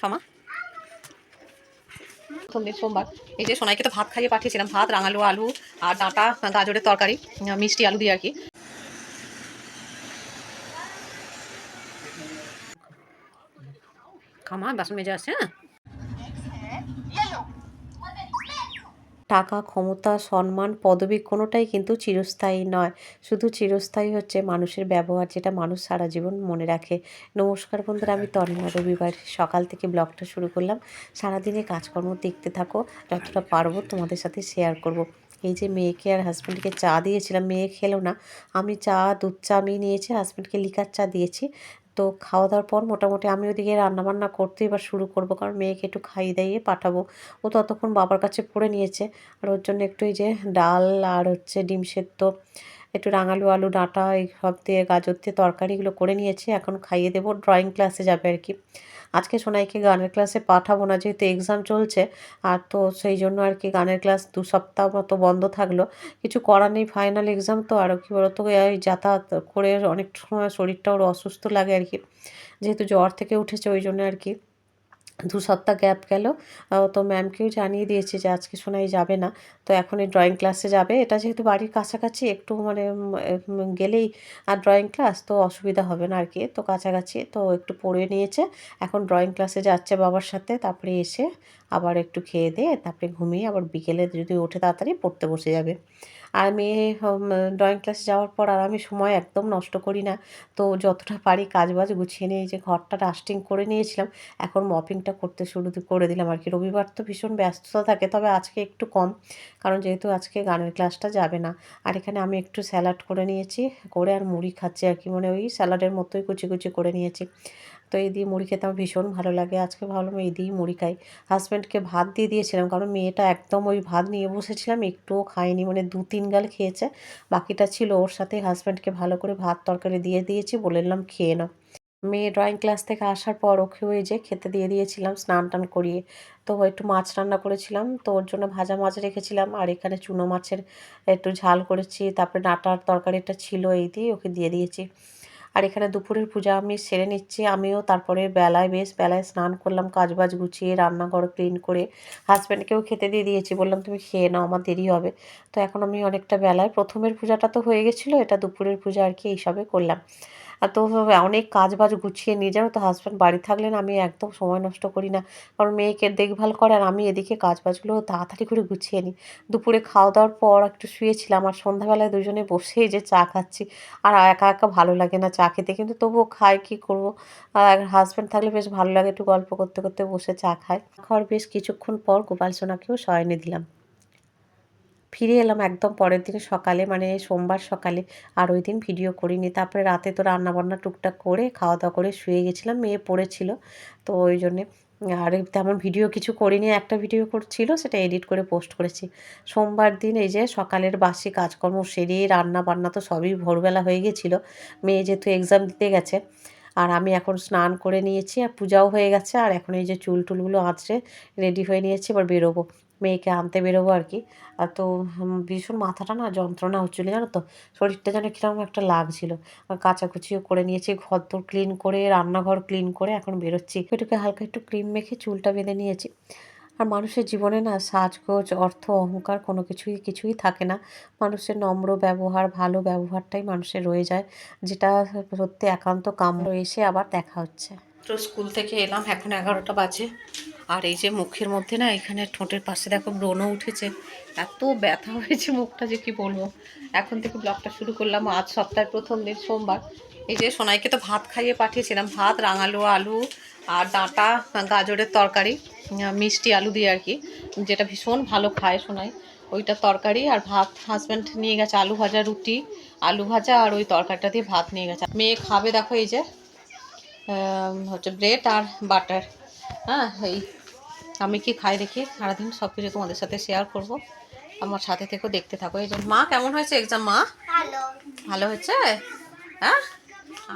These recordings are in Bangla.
ক্ষমা প্রথম দিন সোমবার। এই যে সোনাইকে তো ভাত খাইয়ে পাঠিয়েছিলাম ভাত রাঙালু আলু আর ডাঁটা গাজরের তরকারি মিষ্টি আলু দিয়ে আর কি। খামা বাসন মেজে আসছে হ্যাঁ? টাকা, ক্ষমতা, সম্মান, পদবি কোনোটাই কিন্তু চিরস্থায়ী নয়। শুধু চিরস্থায়ী হচ্ছে মানুষের ব্যবহার যেটা মানুষ সারা জীবন মনে রাখে। নমস্কার বন্ধুরা, আমি তন্মা রবিবার সকাল থেকে ব্লগটা শুরু করলাম। সারাদিনে কাজকর্ম দেখতে থাকো, যতটা পারব তোমাদের সাথে শেয়ার করব। এই যে মেয়েকে আর হাজব্যান্ডকে চা দিয়েছিলাম, মেয়ে খেলো না। আমি চা, দুধ চা আমি নিয়েছি হাজব্যান্ডকে লিকার চা দিয়েছি। তো খাওয়া দাওয়ার পর মোটামুটি আমি ওদিকে রান্নাবান্না করতে এবার শুরু করব। কারণ মেয়েকে একটু খাইয়ে দাইয়ে পাঠাবো। ও ততক্ষণ বাবার কাছে পড়ে নিয়েছে। আর ওর জন্য একটু এই যে ডাল আর হচ্ছে ডিম সেদ্ধ একটু রাঙালু, আলু, ডাঁটা, এই সব দিয়ে গাজর দিয়ে তরকারি এগুলো করে নিয়েছি। এখন খাইয়ে দেবো ড্রয়িং ক্লাসে যাবে আর কি। আজকে সোনাইকে গানের ক্লাসে পাঠাবো না, যেহেতু এক্সাম চলছে। আর তো সেই জন্য আর কি গানের ক্লাস দু সপ্তাহ মতো বন্ধ থাকল। কিছু করার নেই ফাইনাল এক্সাম তো। আরও কী বলতো এই যাতায়াত করে অনেক সময় শরীরটা ওর অসুস্থ লাগে আর কি। যেহেতু জ্বর থেকে উঠেছে, ওই জন্য আর কি। দু সপ্তাহ গ্যাপ গেল। তো ম্যামকেও জানিয়ে দিয়েছি যে আজকে শোনাই যাবে না। তো এখন এই ড্রয়িং ক্লাসে যাবে। এটা যেহেতু বাড়ির কাছাকাছি, একটু মানে গেলেই আর ড্রয়িং ক্লাস তো অসুবিধা হবে না আর কি। তো কাছাকাছি, তো একটু পড়ে নিয়েছে। এখন ড্রয়িং ক্লাসে যাচ্ছে বাবার সাথে। তারপরে এসে আবার একটু খেয়ে দিয়ে, তারপরে ঘুমিয়ে আবার বিকেলে যদি ওঠে তাড়াতাড়ি, পড়তে বসে যাবে। আর মেয়ে ড্রয়িং ক্লাসে যাওয়ার পর আর আমি সময় একদম নষ্ট করি না। তো যতটা পারি কাজবাজ গুছিয়ে নিয়ে যে ঘরটা ডাস্টিং করে নিয়েছিলাম, এখন মপিংটা করতে শুরু করে দিলাম আর কি। রবিবার তো ভীষণ ব্যস্ততা থাকে, তবে আজকে একটু কম, কারণ যেহেতু আজকে গানের ক্লাসটা যাবে না। আর এখানে আমি একটু স্যালাড করে নিয়েছি, করে আর মুড়ি খাচ্ছি আর কি মানে ওই স্যালাডের মতোই কুচি কুচি করে নিয়েছি। তো এই দিয়ে মুড়ি খেতে আমার ভীষণ ভালো লাগে। আজকে ভাবলাম এই দিয়েই মুড়ি খাই। হাজব্যান্ডকে ভাত দিয়ে দিয়েছিলাম, কারণ মেয়েটা একদম ওই ভাত নিয়ে বসেছিলাম, একটুও খায়নি। মানে দু তিন গাল খেয়েছে, বাকিটা ছিল ওর সাথে। হাজব্যান্ডকে ভালো করে ভাত তরকারি দিয়ে দিয়েছি বললাম খেয়ে নাও। মেয়ে ড্রয়িং ক্লাস থেকে আসার পর ওকে ওই যে খেতে দিয়ে দিয়েছিলাম, স্নান টান করিয়ে। তো একটু মাছ রান্না করেছিলাম, তো ওর জন্য ভাজা মাছ রেখেছিলাম, আর এখানে চুনো মাছের একটু ঝাল করেছি। তারপরে ডাঁটার তরকারিটা ছিল এই দিয়ে ওকে দিয়ে দিয়েছি। আর এখানে দুপুরের পূজা আমি সেরে নিচ্ছি। আমিও তারপরে বেলায় বেশ বেলায় স্নান করলাম, কাজবাজ গুছিয়ে, রান্নাঘর ক্লিন করে হাজব্যান্ডকেও খেতে দিয়ে দিয়েছি। বললাম, তুমি খেয়ে নাও, আমার দেরি হবে। তো এখন আমি অনেকটা বেলায়, প্রথমের পূজাটা তো হয়ে গেছিল, এটা দুপুরের পূজা আর কি, এইসবে করলাম। আর তো অনেক কাজ বাজ গুছিয়ে নিয়ে যাও তো হাজব্যান্ড বাড়ি থাকলে না আমি একদম সময় নষ্ট করি না। কারণ মেয়েকে দেখভাল করে আর আমি এদিকে কাজ বাজগুলো তাড়াতাড়ি করে গুছিয়ে নিই। দুপুরে খাওয়া দাওয়ার পর একটু শুয়েছিলাম আর সন্ধ্যাবেলায় দুজনে বসেই যে চা খাচ্ছি। আর একা একা ভালো লাগে না চা খেতে, কিন্তু তবুও খাই, কী করব? আর হাজব্যান্ড থাকলে বেশ ভালো লাগে, একটু গল্প করতে করতে বসে চা খায় খাওয়ার বেশ কিছুক্ষণ পর গোপাল সোনাকেও শয়নে দিলাম। ফিরে এলাম একদম পরের দিন সকালে মানে সোমবার সকালে। আর ওই দিন ভিডিও করিনি। তারপরে রাতে তো রান্নাবান্না টুকটাক করে খাওয়া দাওয়া করে শুয়ে গেছিলাম, মেয়ে পড়েছিল। তো ওই জন্যে, আর তেমন ভিডিও কিছু করিনি, একটা ভিডিও করছিল, সেটা এডিট করে পোস্ট করেছি। সোমবার দিন এই যে সকালের বাসি কাজকর্ম সেরে রান্না বান্না তো সবই ভোরবেলা হয়ে গেছিল। মেয়ে যেহেতু এক্সাম দিতে গেছে, আর আমি এখন স্নান করে নিয়েছি, আর পূজাও হয়ে গেছে, আর এখন এই যে চুল টুলগুলো আঁচড়ে রেডি হয়ে নিয়েছি, এবার বেরোবো। মেয়েকে আনতে বেরোবো আর কি আর তো ভীষণ মাথাটা না যন্ত্রণা হচ্ছিল, জানো তো? শরীরটা যেন কীরকম একটা লাগছিল। কাচাকুচিও করে নিয়েছি, ঘর দোর ক্লিন করে, রান্নাঘর ক্লিন করে এখন বেরোচ্ছি। এটুকে হালকা একটু ক্রিম মেখে চুলটা বেঁধে নিয়েছি। আর মানুষের জীবনে না সাজগোজ, অর্থ, অহংকার কোনো কিছুই কিছুই থাকে না। মানুষের নম্র ব্যবহার, ভালো ব্যবহারটাই মানুষের রয়ে যায়। যেটা সত্যি একান্ত কাম্য। এসে আবার দেখা হচ্ছে। তো স্কুল থেকে এলাম, এখন এগারোটা বাজে। আর এই যে মুখের মধ্যে না এখানে ঠোঁটের পাশে দেখো ব্রণও উঠেছে। এত ব্যথা হয়েছে মুখটা যে কি বলব। এখন থেকে ব্লগটা শুরু করলাম। আজ সপ্তাহের প্রথম দিন, সোমবার। এই যে সোনাইকে তো ভাত খাইয়ে পাঠিয়েছিলাম। ভাত, রাঙালু আলু আর ডাঁটা, গাজরের তরকারি মিষ্টি আলু দিয়ে আর কি। যেটা ভীষণ ভালো খায় সোনাই। ওইটা তরকারি আর ভাত হাজব্যান্ড নিয়ে গেছে আলু ভাজা রুটি, আলু ভাজা আর ওই তরকারিটা দিয়ে ভাত নিয়ে গেছে। মেয়ে খাবে দেখো এই যে হচ্ছে ব্রেড আর বাটার হ্যাঁ এই আমি কি খাই দেখি সারাদিন সব কিছু তোমাদের সাথে শেয়ার করব। আমার সাথে থেকেও দেখতে থাকো। এই যে মা কেমন হয়েছে এক্সাম মা? ভালো। হয়েছে? হ্যাঁ?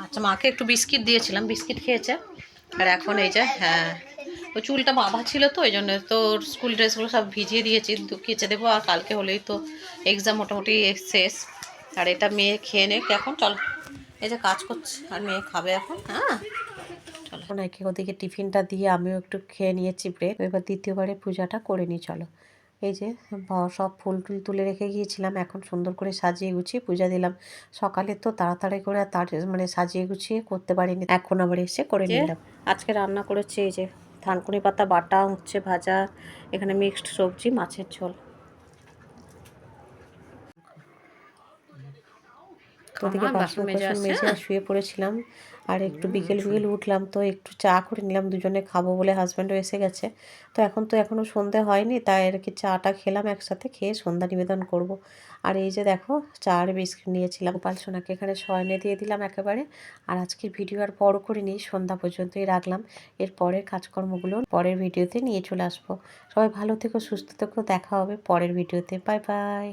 আচ্ছা মাকে একটু বিস্কিট দিয়েছিলাম বিস্কিট খেয়েছে। আর এখন এই যে হ্যাঁ। ওই চুলটা বাঁধা ছিল তো ওই জন্য তো স্কুল ড্রেসগুলো সব ভিজিয়ে দিয়েছি। কেচে দেবো আর কালকে হলেই তো এক্সাম মোটামুটি শেষ। আর এটা মেয়ে খেয়ে নে। এখন চল। এই যে কাজ করছে আর মেয়ে খাবে এখন হ্যাঁ? চলো। সোনাইকে ওদিকে টিফিনটা দিয়ে আমিও একটু খেয়ে নিয়েছি ব্রেক এবার দ্বিতীয়বারে পূজাটা করে নিই চলো। এই যে সব ফুল টুল তুলে রেখে গিয়েছিলাম এখন সুন্দর করে সাজিয়ে গুছিয়ে পূজা দিলাম। সকালে তো তাড়াতাড়ি করে আর তার মানে সাজিয়ে গুছিয়ে করতে পারিনি এখন আবার এসে করে নিলাম। আজকে রান্না করেছি এই যে থানকুনি পাতা বাটা হচ্ছে ভাজা এখানে মিক্সড সবজি মাছের ঝোল। ওদিকে বাসন কোসন মেজে শুয়ে পড়েছিলাম। আর একটু বিকেল বিকেল উঠলাম তো একটু চা করে নিলাম দুজনে খাব বলে হাজব্যান্ডও এসে গেছে। তো এখন তো এখনও সন্ধে হয়নি তাই আর কি চাটা খেলাম একসাথে খেয়ে সন্ধ্যা নিবেদন করব। আর এই যে দেখো চা আর বিস্কিট নিয়েছিলাম গোপাল সোনাকে এখানে শয়নে দিয়ে দিলাম একেবারে। আর আজকের ভিডিও আর বড় করিনি সন্ধ্যা পর্যন্তই রাখলাম। এর পরের কাজকর্মগুলো পরের ভিডিওতে নিয়ে চলে আসব। সবাই ভালো থেকো সুস্থ থেকো দেখা হবে পরের ভিডিওতে। Bye bye.